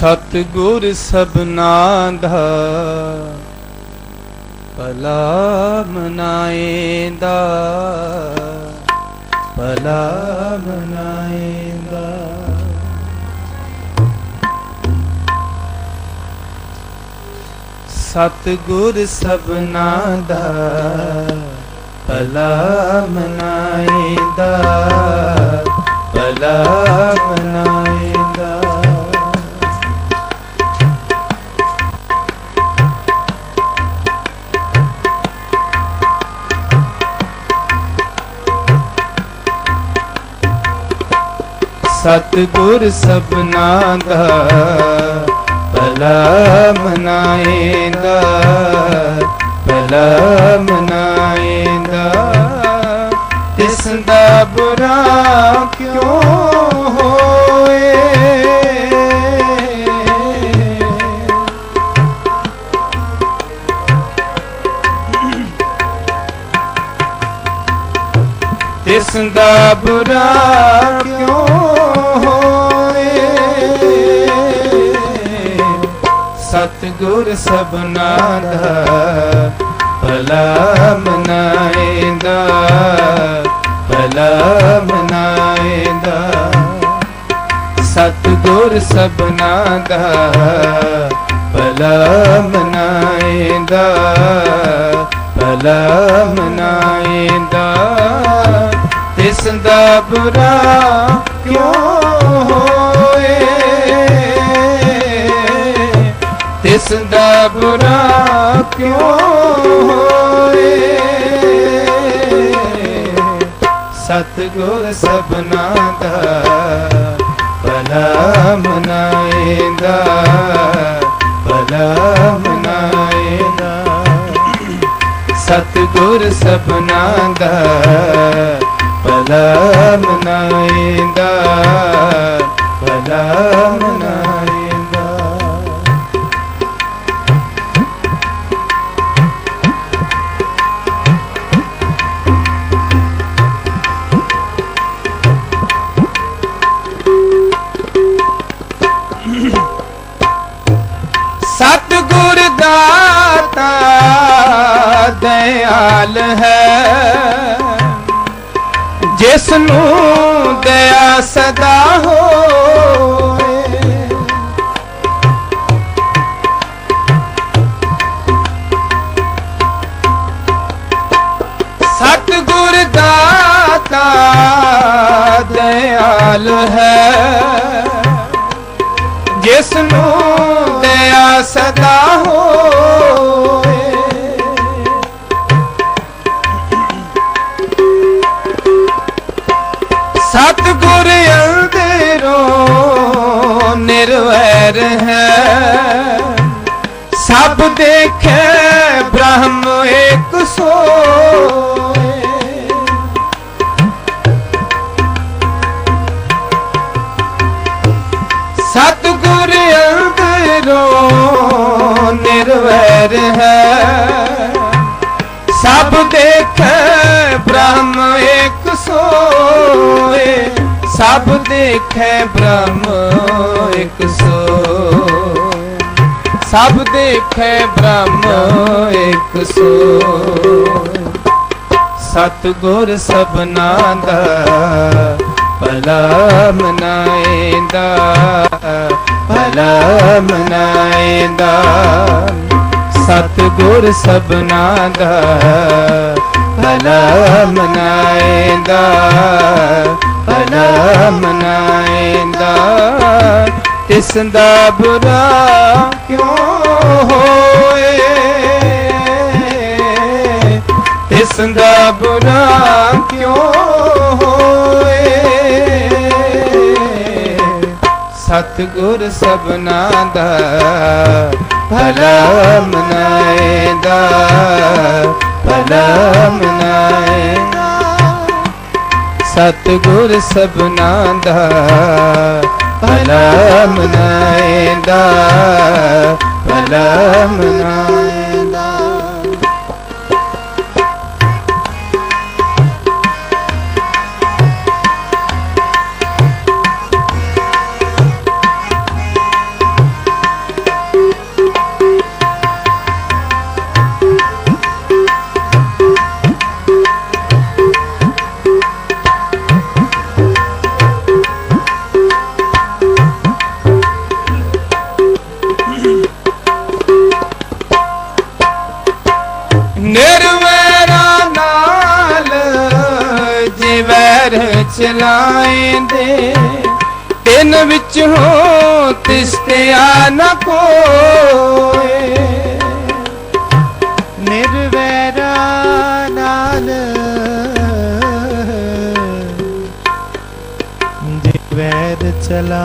ਸਤਿਗੁਰ ਸਭਨਾ ਦਾ ਭਲਾ ਮਨਾਏਂਦਾ ਭਲਾ ਮਨਾਏਂਦਾ ਸਤਿਗੁਰ ਸਭਨਾ ਦਾ ਭਲਾ ਮਨਾਏਂਦਾ ਭਲਾ ਮਨਾਏਂਦਾ ਸਤਿਗੁਰ ਸਭਨਾ ਦਾ ਭਲਾ ਮਨਾਏਂਦਾ ਭਲਾ ਮਨਾਏਂਦਾ। ਤਿਸ ਦਾ ਬੁਰਾ ਕਿਉਂ ਤਿਸ ਦਾ ਬੁਰਾ ਕਿਉਂ ਹੋਏ? ਸਤਿਗੁਰ ਸਭਨਾ ਦਾ ਭਲਾ ਮਨਾਏਂਦਾ ਭਲਾ ਮਨਾਏਂਦਾ। ਸਤਿਗੁਰ ਸਭਨਾ ਦਾ ਭਲਾ ਮਨਾਏਂਦਾ ਭਲਾ ਮਨਾਏਂਦਾ ਤਿਸ ਬੁਰਾ ਕਿਉਂ ਹੋਏ? ਤਿਸ ਦਾ ਬੁਰਾ ਕਿਉਂ ਹੋਏ? ਸਤਿਗੁਰ ਸਭਨਾ ਦਾ ਭਲਾ ਮਨਾਏਂਦਾ ਭਲਾ ਮਨਾਏਂਦਾ। ਸਤਿਗੁਰ ਸਭਨਾ ਦਾ ਭਲਾ ਮਨਾਏਂਦਾ ਭਲਾ ਮਨਾਏਂਦਾ ਸਤਿਗੁਰ ਦਾਤਾ ਦਇਆਲ ਹੈ ਜਿਸ ਨੂੰ ਦਇਆ ਸਦਾ ਹੋਏ। ਸਤਿਗੁਰ ਦਾਤਾ ਦਇਆਲ ਹੈ। ਜਿਸ ਨੂੰ ਦਇਆ ਸਦਾ ਹੋਏ। ਹੈ ਸਭ ਦੇਖੇ ਬ੍ਰਹਮ ਇੱਕ ਸੋਏ ਸਤਿਗੁਰ ਅੰਦਰੋਂ ਨਿਰਵੈਰ ਹੈ ਸਭ ਦੇਖੇ ਬ੍ਰਹਮ ਇੱਕ ਸੋਏ ਸਭ ਦੇਖੇ ਬ੍ਰਹਮ ਇੱਕ ਸੋਏ ਸਤਿਗੁਰ ਸਭਨਾ ਦਾ ਭਲਾ ਮਨਾਏਂਦਾ। ਭਲਾ ਮਨਾਏਂਦਾ। ਸਤਿਗੁਰ ਸਭਨਾ ਦਾ ਭਲਾ ਮਨਾਏਂਦਾ। ਭਲਾ ਮਨਾਏਂਦਾ। ਤਿਸ ਦਾ ਬੁਰਾ ਕਿਉਂ ਹੋਏ? ਤਿਸ ਦਾ ਬੁਰਾ ਕਿਉਂ ਹੋਏ? ਸਤਿਗੁਰ ਸਭਨਾ ਦਾ ਭਲਾ ਮਨਾਏਂਦਾ। ਭਲਾ ਮਨਾਏਂਦਾ। ਸਤਿਗੁਰ ਸਭਨਾ ਦਾ ਭਲਾ ਮਨਾਏਂਦਾ ਭਲਾ ਮਨਾਏਂਦਾ। ਚਲਾਏਂਦੇ। ਤਿੰਨ ਵਿੱਚ ਹੋ ਤਿਸਤਿਆ ਨ ਕੋਏ। ਨਿਰਵੈਰਾ ਨਾਲ। ਜੇ ਚਲਾ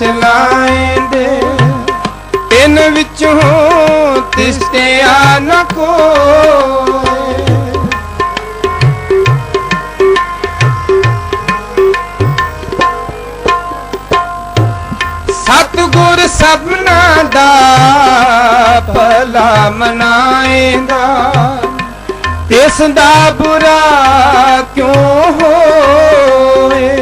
ਚਲਾਏਂਦੇ ਤਿੰਨ ਵਿੱਚੋਂ ਹੋ ਤਿਸਤਿਆ ਨ ਕੋਏ। ਸਤਿਗੁਰ ਸਭਨਾ ਦਾ ਭਲਾ ਮਨਾਏਂਦਾ। ਤਿਸ ਦਾ ਬੁਰਾ ਕਿਉਂ ਹੋਏ?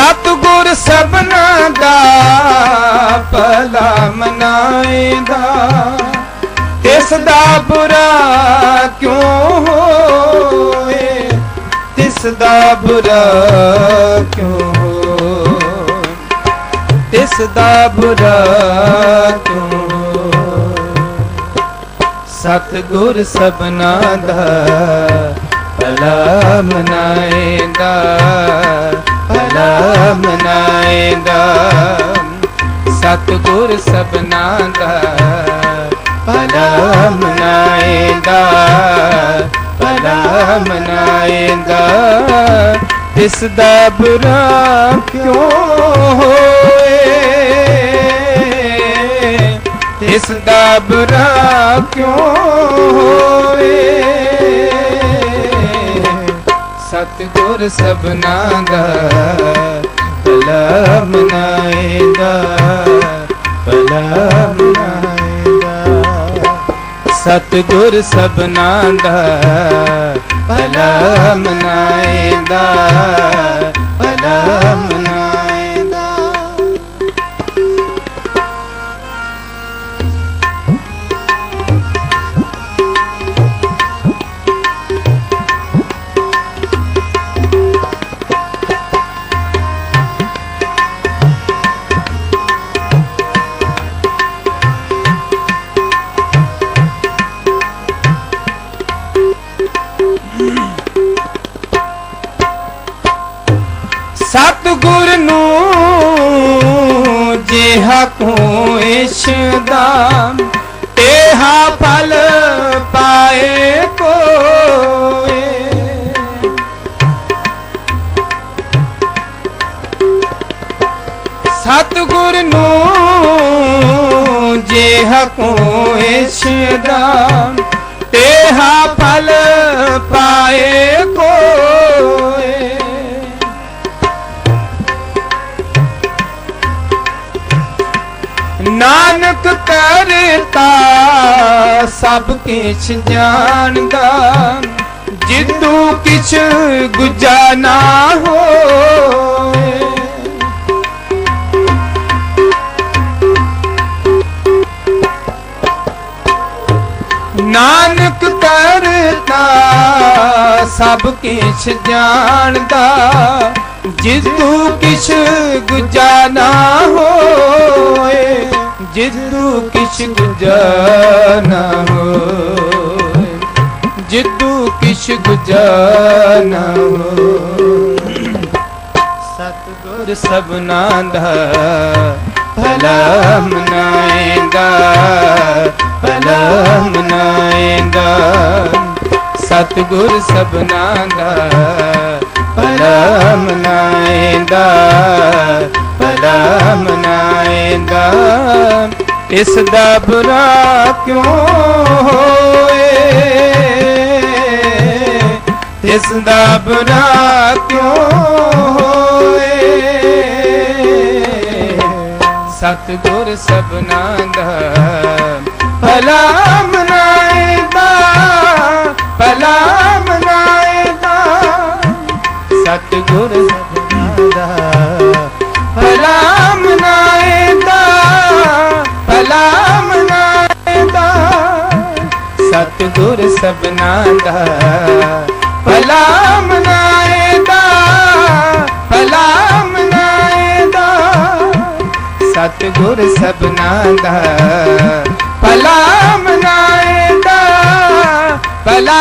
ਸਤਿਗੁਰ ਸਭਨਾ ਦਾ ਭਲਾ ਮਨਾਏਂਦਾ। ਤਿਸ ਦਾ ਬੁਰਾ ਕਿਉਂ ਹੋਏ? ਤਿਸ ਦਾ ਬੁਰਾ ਕਿਉਂ ਹੋਏ? ਤਿਸ ਦਾ ਬੁਰਾ ਕਿਉਂ ਸਤਿਗੁਰ ਸਭਨਾ ਦਾ ਭਲਾ ਮਨਾਏਂਦਾ ਭਲਾ ਮਨਾਏਂਦਾ ਸਤਿਗੁਰ ਸਭਨਾ ਦਾ ਭਲਾ ਮਨਾਏਂਦਾ ਭਲਾ ਮਨਾਏਂਦਾ ਇਸ ਦਾ ਬੁਰਾ ਕਿਉਂ ਹੋਏ? ਇਸ ਦਾ ਬੁਰਾ ਕਿਉਂ ਹੋਏ? ਸਤਿਗੁਰ ਸਭਨਾ ਦਾ ਭਲਾ ਮਨਾਏਂਦਾ ਭਲਾ ਮਨਾਏਂਦਾ। ਸਤਿਗੁਰ ਸਭਨਾ ਦਾ ਭਲਾ ਮਨਾਏਂਦਾ ਭਲਾ ਮਨਾਏਂਦਾ। ਕੋਇਸ਼ ਦਾ ਤੇਹਾ ਫਲ ਪਾਏ ਕੋਏ। ਸਤਿਗੁਰ ਨੂੰ ਜੇ ਕੋਇਸ਼ ਦਾ ਨਾਨਕ ਕਰਤਾ, ਸਭ ਕਿਛ ਜਾਣਦਾ। ਜਿੱਦੂ ਕਿਛ ਗੁਜਾ ਨਾ ਹੋਏ ਨਾਨਕ ਕਰਤਾ, ਸਭ ਕਿਛ ਜਾਣਦਾ। ਜਿੱਦੂ ਕਿਛ ਗੁਜਾ ਨਾ ਹੋਏ ਜਿੱਦੂ ਕਿਛ ਗੁਜਾ ਹੋਏ ਜਿੱਦੂ ਕਿਛ ਗੁਜਾ ਨਾ ਹੋਏ। ਸਤਿਗੁਰ ਸਭਨਾ ਦਾ ਭਲਾ ਮਨਾਏਂਦਾ ਭਲਾ ਮਨਾਏਂਦਾ ਸਤਿਗੁਰ ਸਭਨਾ ਦਾ ਭਲਾ ਮਨਾਏਂਦਾ ਭਲਾ ਮਨਾਏਂਦਾ ਇਸ ਦਾ ਬੁਰਾ ਕਿਉਂ ਹੋਏ ਇਸ ਦਾ ਬੁਰਾ ਕਿਉਂ ਹੋਏ ਸਤਿਗੁਰ ਸਭਨਾ ਦਾ ਭਲਾ ਮਨਾਏਗਾ। ਭਲਾ ਮਨਾਏਗਾ। ਸਤਿਗੁਰ ਦਾ ਸਤਿਗੁਰ ਸਭਨਾ ਦਾ ਭਲਾ ਮਨਾਏਗਾ ਭਲਾ ਮਨਾਏਗਾ ਸਤਿਗੁਰ ਸਭਨਾ ਦਾ ਭਲਾ ਮਨਾਏਗਾ ਭਲਾ